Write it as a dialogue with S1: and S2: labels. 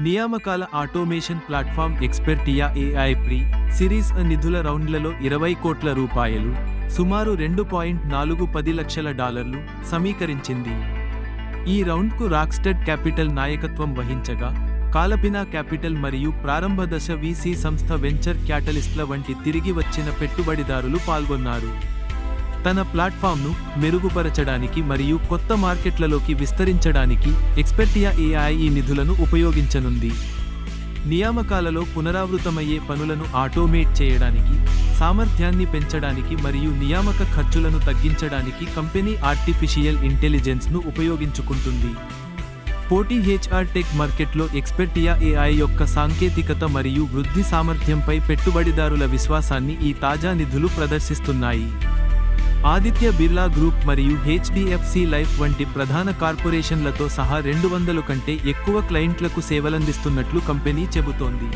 S1: నియామకాల automation platform Expertia AI pre series నిధుల రౌండ్లలో ఇరవై కోట్ల రూపాయలు సుమారు రెండు పాయింట్ నాలుగు పది లక్షల డాలర్లు సమీకరించింది. ఈ రౌండ్కు రాక్స్టెడ్ క్యాపిటల్ నాయకత్వం వహించగా కాలపినా క్యాపిటల్ మరియు ప్రారంభ దశ వీసీ సంస్థ వెంచర్ క్యాటలిస్ట్ల వంటి తిరిగి వచ్చిన పెట్టుబడిదారులు పాల్గొన్నారు. తన ప్లాట్ఫామ్ను మెరుగుపరచడానికి మరియు కొత్త మార్కెట్లలోకి విస్తరించడానికి ఎక్స్పెర్టియా ఏఐ ఈ నిధులను ఉపయోగించనుంది. నియామకాలలో పునరావృతమయ్యే పనులను ఆటోమేట్ చేయడానికి సామర్థ్యాన్ని పెంచడానికి మరియు నియామక ఖర్చులను తగ్గించడానికి కంపెనీ ఆర్టిఫిషియల్ ఇంటెలిజెన్స్ను ఉపయోగించుకుంటుంది. పోటీ హెచ్ఆర్ టెక్ మార్కెట్లో ఎక్స్పెర్టియా ఏఐ యొక్క సాంకేతికత మరియు వృద్ధి సామర్థ్యంపై పెట్టుబడిదారుల విశ్వాసాన్ని ఈ తాజా నిధులు ప్రదర్శిస్తున్నాయి. ఆదిత్య బిర్లా గ్రూప్ మరియు హెచ్డిఎఫ్సి లైఫ్ వంటి ప్రధాన కార్పొరేషన్లతో సహా రెండు వందలు కంటే ఎక్కువ క్లయింట్లకు సేవలందిస్తున్నట్లు కంపెనీ చెబుతోంది.